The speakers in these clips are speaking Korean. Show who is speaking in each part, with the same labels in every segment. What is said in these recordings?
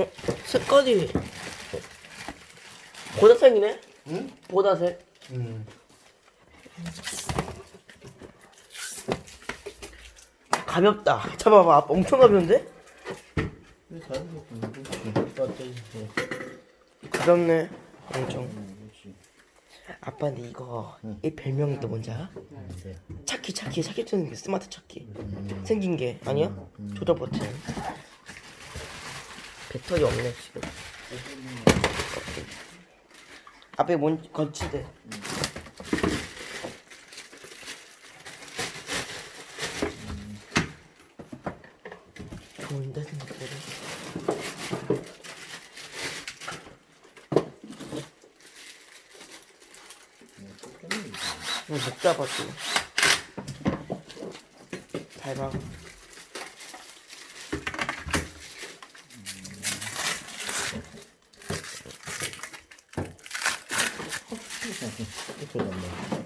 Speaker 1: 어? 색깔이 보라색이네?
Speaker 2: 응?
Speaker 1: 보라색.
Speaker 2: 응.
Speaker 1: 가볍다. 잡아봐. 아빠 엄청 가벼운데?
Speaker 2: 왜 다른 거 보는 거? 배터리.
Speaker 1: 가볍네. 엄청.
Speaker 2: 그렇지.
Speaker 1: 아빠 근데 이거 이 별명이 또 뭔지 알아?
Speaker 2: 네.
Speaker 1: 차키 차키 차키 쓰는 게 스마트 차키 생긴 게 아니야? 조작 버튼 배터리 없네 지금. 앞에 뭔 거치대. 좋은데 생각보다. 이거 못 잡았어. 잘 봐.
Speaker 2: 이거 남네.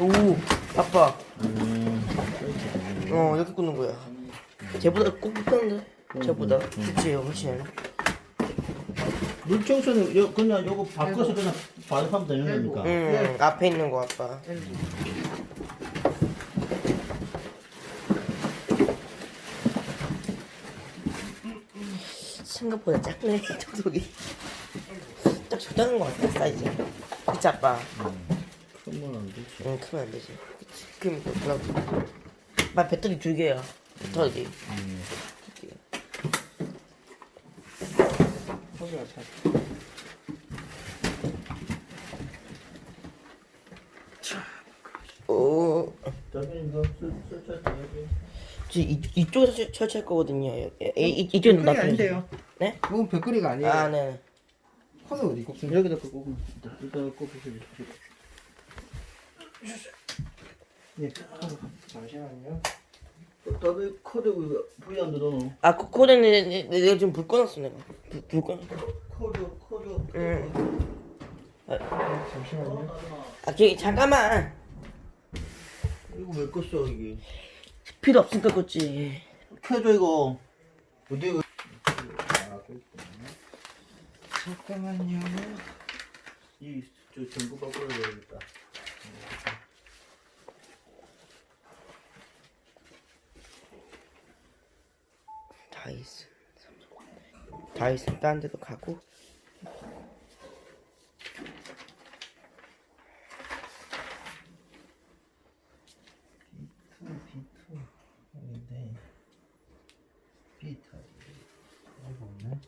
Speaker 1: 오, 아빠.
Speaker 2: 음.
Speaker 1: 어, 이렇게 꽂는 거야. 쟤보다 꼭 꽂는데? 쟤보다. 그치, 훨씬.
Speaker 2: 물청소는 요 그냥 요거 바꿔서 그냥 발음하면 되는 겁니까?
Speaker 1: 응, 앞에 있는 거, 아빠. 생각보다 작네, 청소기. 딱 적당한 거 같아, 사이즈. 그치, 아빠?
Speaker 2: 크면 안 되지.
Speaker 1: 응, 크면 안 되지. 그치. 그럼 또, 아빠 배터리 두 개야. 배터리. 오.
Speaker 2: 저기 이거 쓸쓸
Speaker 1: 때저 이, 이쪽에서 설- 설치할 거거든요. 이, 이, 이쪽은
Speaker 3: 그게
Speaker 1: 놔두면
Speaker 3: 아닌데요.
Speaker 1: 네?
Speaker 3: 이건 백거리가 아니에요.
Speaker 1: 아, 네.
Speaker 3: 코드 어디 꼽습니까?
Speaker 2: 여기다 꽂고 일단 꽂으세요.
Speaker 3: 예. 잠시만요.
Speaker 2: 다들 코드 불이 안 들어노.
Speaker 1: 아, 코, 코드는 내- 내- 내가 지금 불 꺼놨어, 내가. 불, 불 꺼.
Speaker 2: 코드 코드.
Speaker 1: 응.
Speaker 3: 잠시만요.
Speaker 1: 아, 기, 잠깐만.
Speaker 2: 이거 왜 껐어 이게?
Speaker 1: 필요 없으니까 껐지.
Speaker 2: 켜줘 이거. 어디 이거?
Speaker 3: 잠깐만요.
Speaker 2: 이저 전구 바꿔야 되겠다.
Speaker 1: 다이슨. 다이슨 딴 데도 가고.
Speaker 2: B2 아닌데 비타 이거 없네.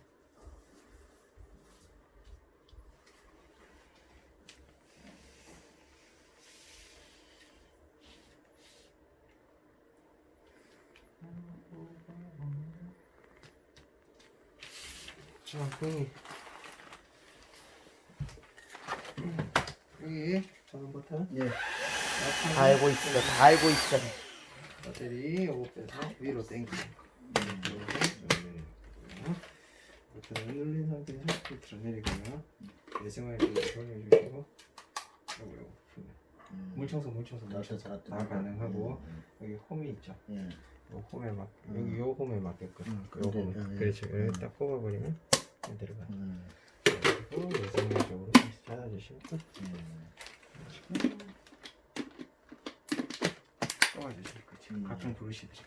Speaker 3: 자, 여기. 여기 전원 버튼.
Speaker 2: 예.
Speaker 1: 다 알고 있어, 다 알고 있어.
Speaker 3: 배터리 요거 빼서 위로 당기고. 버튼을 눌린 상태에서 밑으로 내리고요. 내생활 기를 돌려주시고. 요거 요거. 물 청소 물 청소
Speaker 2: 다
Speaker 3: 물청소 다다 가능하고 여기 홈이 있죠.
Speaker 2: 예.
Speaker 3: 요 홈에 맞 여기 요 홈에 맞게끔
Speaker 2: 음,
Speaker 3: 요
Speaker 2: 근데,
Speaker 3: 홈에
Speaker 2: 아, 예.
Speaker 3: 그렇죠. 여기 딱 뽑아버리면 내려가.
Speaker 2: 음.
Speaker 3: 그리고 내생활적으로 다시 찾아주시고 뽑아주시고 지금
Speaker 2: 음.
Speaker 3: 각종 부르시듯이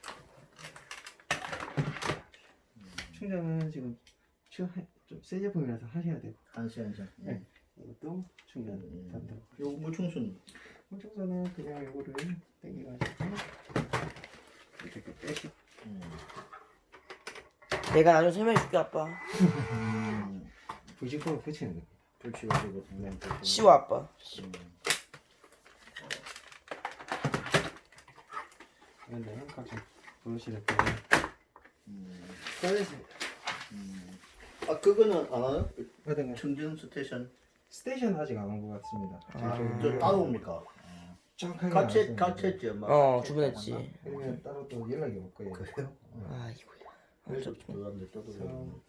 Speaker 3: 충전은 지금 좀 새 제품이라서 하셔야 되고
Speaker 2: 한시 한시. 예.
Speaker 3: 네. 이것도 충전
Speaker 2: 음.
Speaker 3: 된다고.
Speaker 2: 요거 물청소는
Speaker 3: 청소는 그냥 요거를 당겨가지고 이렇게 빼시고
Speaker 2: 음.
Speaker 1: 내가 나중에 설명해줄게 아빠
Speaker 3: 불식품을 붙이는 거야.
Speaker 2: 불치
Speaker 1: 씌워 아빠
Speaker 3: 근데 깜짝 놀라시네. 그래서
Speaker 2: 음. 음. 아 그거는 안 하나?
Speaker 3: 어떤 거?
Speaker 2: 충전 스테이션
Speaker 3: 스테이션 아직 안 온 것 같습니다.
Speaker 1: 아.
Speaker 2: 저 따로 옵니까? 같이 같이 했지 엄마. 어
Speaker 1: 주문했지
Speaker 3: 그러면 따로 또 연락이 올 거예요.
Speaker 2: 그래요? 어.
Speaker 1: 아이고
Speaker 2: 그건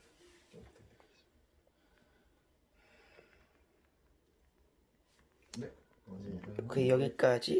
Speaker 1: 그 여기까지.